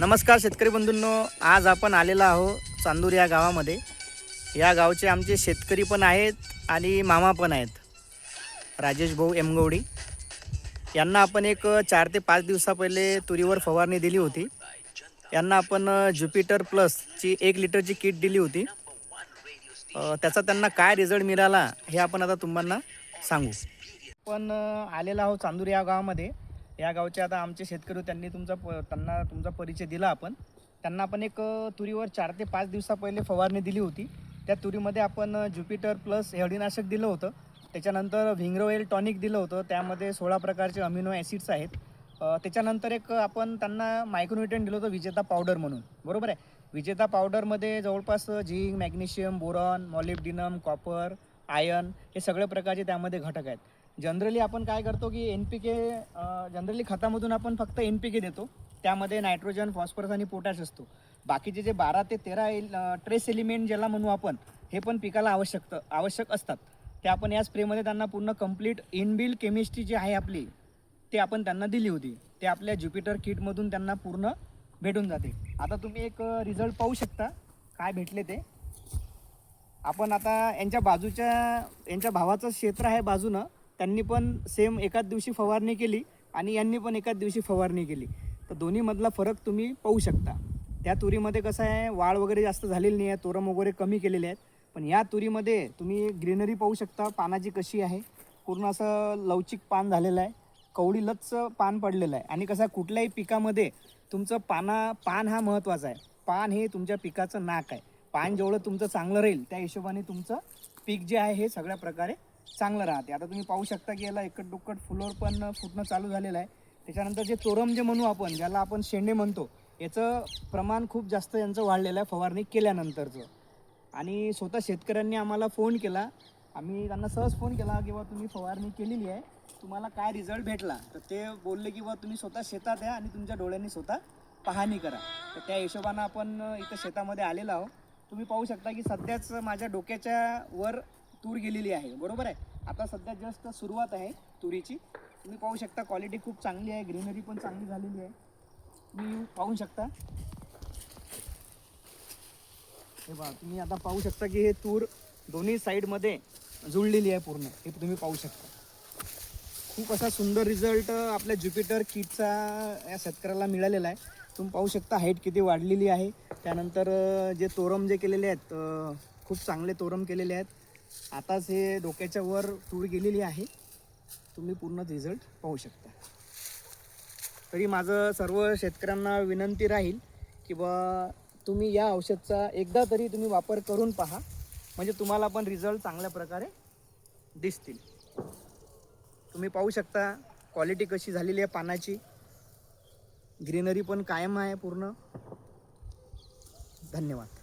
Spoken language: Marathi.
नमस्कार शेतकरी बंधूंनो आज आपण आलेलो आहो चांदूर या गावामध्ये. या गावचे आमचे शेतकरी पण आहेत आणि मामा पण आहेत. राजेश भाऊ एमगवडी. यांना आपण एक चार ते पाच दिवसा पहिले तुरीवर फवारणी दिली होती. यांना आपण ज्युपिटर प्लसची एक लिटरची किट दिली होती. त्याचा त्यांना काय रिझल्ट मिळाला हे आपण आता तुम्हाला सांगू. पण आलेला आहो चांदूर या गावामध्ये. या गावचे आता आमचे शेतकरी त्यांनी तुमचा प त्यांना तुमचा परिचय दिला आपण. त्यांना आपण एक तुरीवर चार ते पाच दिवसा पहिले फवारणी दिली होती. त्या तुरीमध्ये आपण ज्युपिटर प्लस हेडीनाशक दिलं होतं. त्याच्यानंतर व्हिंग्रोवेल टॉनिक दिलं होतं. त्यामध्ये सोळा प्रकारचे अमिनो ॲसिड्स आहेत. त्याच्यानंतर एक आपण त्यांना मायक्रोन्युट्रन दिलं होतं विजेता पावडर म्हणून. बरोबर आहे? विजेता पावडरमध्ये जवळपास zinc magnesium boron molybdenum copper iron हे सगळे प्रकारचे त्यामध्ये घटक आहेत. जनरली आपण काय करतो की एन पी के जनरली खतामधून आपण फक्त एन पी के देतो. त्यामध्ये नायट्रोजन फॉस्फरस आणि पोटॅश असतो. बाकीचे जे बारा ते तेरा एल ट्रेस एलिमेंट ज्याला म्हणू आपण हे पण पिकाला आवश्यक आवश्यक असतात. ते आपण या स्प्रेमध्ये त्यांना पूर्ण कंप्लीट इनबिल्ड केमिस्ट्री जी आहे आपली ते आपण त्यांना दिली होती. ते आपल्या ज्युपिटर किटमधून त्यांना पूर्ण भेटून जाते. आता तुम्ही एक रिझल्ट पाहू शकता. काय भेटले ते. आपण आता यांच्या बाजूच्या यांच्या भावाचं क्षेत्र आहे बाजूनं. त्यांनी पण सेम एकाच दिवशी फवारणी केली आणि यांनी पण एकाच दिवशी फवारणी केली. तर दोन्हीमधला फरक तुम्ही पाहू शकता. त्या तुरीमध्ये कसं आहे वाळ वगैरे जास्त झालेली नाही आहे तोरम वगैरे कमी केलेले आहेत. पण या तुरीमध्ये तुम्ही ग्रीनरी पाहू शकता पानाची कशी आहे. पूर्ण असं लवचिक पान झालेलं आहे. कवडी लच्च पान पडलेलं आहे. आणि कसं आहे, कुठल्याही पिकामध्ये तुमचं पाना पान हा महत्त्वाचा आहे. पान हे तुमच्या पिकाचं नाक आहे. पान जेवढं तुमचं चांगलं राहील त्या हिशोबाने तुमचं पीक जे आहे हे सगळ्या प्रकारे चांगलं राहते. आता तुम्ही पाहू शकता की याला एकट दुक्कट फुलोर पण फुटणं चालू झालेलं आहे. त्याच्यानंतर जे तोरम जे म्हणू आपण ज्याला आपण शेंडे म्हणतो याचं प्रमाण खूप जास्त यांचं वाढलेलं आहे फवारणी केल्यानंतरचं. आणि स्वतः शेतकऱ्यांनी आम्हाला फोन केला. आम्ही त्यांना सहज फोन केला की बा तुम्ही फवारणी केलेली आहे. तुम्हाला काय रिझल्ट भेटला? तर ते बोलले की बा तुम्ही स्वतः शेतात या आणि तुमच्या डोळ्यांनी स्वतः पाहणी करा. तर त्या हिशोबानं आपण इथं शेतामध्ये आलेलो आहोत. तुम्ही पाहू शकता की सध्याच माझ्या डोक्याच्या वर तूर गेलेली आहे बरोबर आहे? आता सध्या जस्ट सुरुवात आहे तुरीची. तुम्ही पाहू शकता क्वालिटी खूप चांगली आहे ग्रीनरी पण चांगली झालेली आहे. तुम्ही पाहू शकता. हे बघा तुम्ही आता पाहू शकता की हे तूर दोन्ही साईडमध्ये जुळलेली आहे पूर्ण. हे तुम्ही पाहू शकता. खूप असा सुंदर रिझल्ट आपल्या ज्युपिटर किटचा या शेतकऱ्याला मिळालेला आहे. तुम्ही पाहू शकता हाईट किती वाढलेली आहे. त्यानंतर जे तोरम जे केलेले आहेत खूप चांगले तोरम केलेले आहेत. आताच हे डोक्याच्या वर तूर गेलेली आहे. तुम्ही पूर्ण रिझल्ट पाहू शकता. तरी माझं सर्व शेतकऱ्यांना विनंती राहील की बा तुम्ही या औषधचा एकदा तरी तुम्ही वापर करून पहा. म्हणजे तुम्हाला पण रिझल्ट चांगल्या प्रकारे दिसतील. तुम्ही पाहू शकता क्वालिटी कशी झालेली आहे पानाची. ग्रीनरी पण कायम आहे पूर्ण. धन्यवाद.